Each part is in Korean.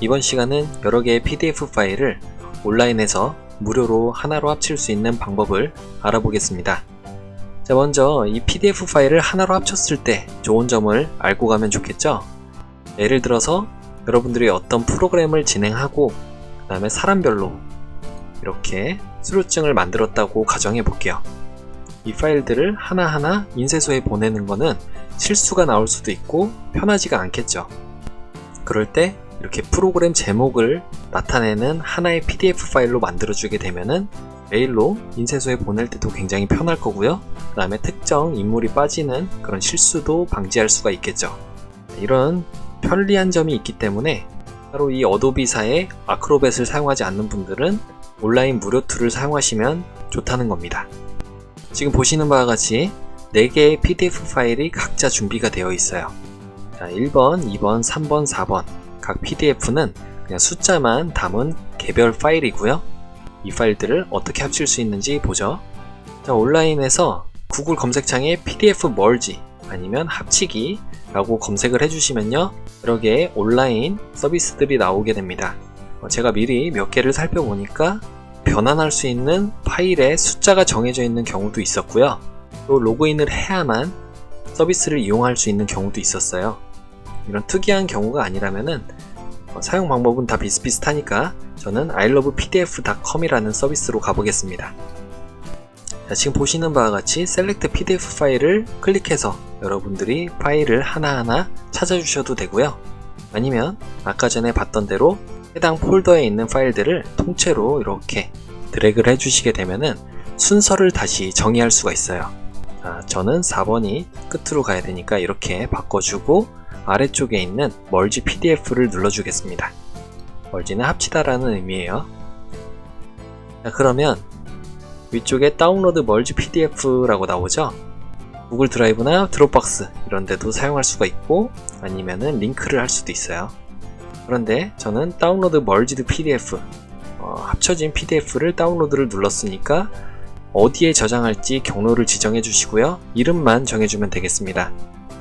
이번 시간은 여러 개의 PDF 파일을 온라인에서 무료로 하나로 합칠 수 있는 방법을 알아보겠습니다. 자, 먼저 이 PDF 파일을 하나로 합쳤을 때 좋은 점을 알고 가면 좋겠죠? 예를 들어서 여러분들이 어떤 프로그램을 진행하고 그 다음에 사람별로 이렇게 수료증을 만들었다고 가정해 볼게요. 이 파일들을 하나하나 인쇄소에 보내는 거는 실수가 나올 수도 있고 편하지가 않겠죠. 그럴 때 이렇게 프로그램 제목을 나타내는 하나의 PDF 파일로 만들어주게 되면은 메일로 인쇄소에 보낼 때도 굉장히 편할 거고요. 그 다음에 특정 인물이 빠지는 그런 실수도 방지할 수가 있겠죠. 이런 편리한 점이 있기 때문에 따로 이 어도비사의 아크로벳을 사용하지 않는 분들은 온라인 무료 툴을 사용하시면 좋다는 겁니다. 지금 보시는 바와 같이 4개의 PDF 파일이 각자 준비가 되어 있어요. 자, 1번, 2번, 3번, 4번. 각 PDF는 그냥 숫자만 담은 개별 파일이고요. 이 파일들을 어떻게 합칠 수 있는지 보죠. 자, 온라인에서 구글 검색창에 PDF 멀지 아니면 합치기 라고 검색을 해주시면요. 여러 개의 온라인 서비스들이 나오게 됩니다. 어, 제가 미리 몇 개를 살펴보니까 변환할 수 있는 파일의 숫자가 정해져 있는 경우도 있었고요. 또 로그인을 해야만 서비스를 이용할 수 있는 경우도 있었어요. 이런 특이한 경우가 아니라면은 어, 사용 방법은 다 비슷비슷하니까 저는 ilovepdf.com이라는 서비스로 가보겠습니다. 자, 지금 보시는 바와 같이 셀렉트 PDF 파일을 클릭해서 여러분들이 파일을 하나하나 찾아주셔도 되고요. 아니면 아까 전에 봤던 대로 해당 폴더에 있는 파일들을 통째로 이렇게 드래그를 해주시게 되면은 순서를 다시 정의할 수가 있어요. 자, 저는 4번이 끝으로 가야 되니까 이렇게 바꿔주고 아래쪽에 있는 멀지 PDF를 눌러주겠습니다. 멀지는 합치다라는 의미예요. 자, 그러면 위쪽에 다운로드 멀지 PDF라고 나오죠? 구글 드라이브나 드롭박스 이런 데도 사용할 수가 있고 아니면은 링크를 할 수도 있어요. 그런데 저는 다운로드 멀지드 PDF 어, 합쳐진 PDF를 다운로드를 눌렀으니까 어디에 저장할지 경로를 지정해 주시고요. 이름만 정해주면 되겠습니다.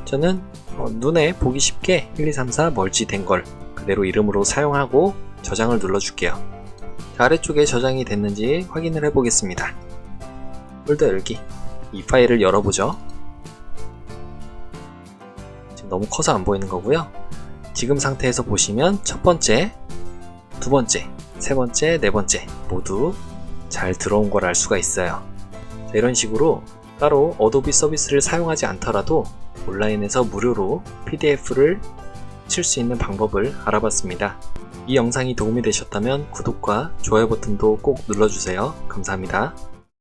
저는 어, 눈에 보기 쉽게 1, 2, 3, 4 멀지 된 걸 그대로 이름으로 사용하고 저장을 눌러줄게요. 자, 아래쪽에 저장이 됐는지 확인을 해보겠습니다. 폴더 열기. 이 파일을 열어보죠. 지금 너무 커서 안 보이는 거고요. 지금 상태에서 보시면 첫 번째, 두 번째, 세 번째, 네 번째 모두 잘 들어온 걸 알 수가 있어요. 자, 이런 식으로 따로 어도비 서비스를 사용하지 않더라도 온라인에서 무료로 PDF를 칠 수 있는 방법을 알아봤습니다. 이 영상이 도움이 되셨다면 구독과 좋아요 버튼도 꼭 눌러주세요. 감사합니다.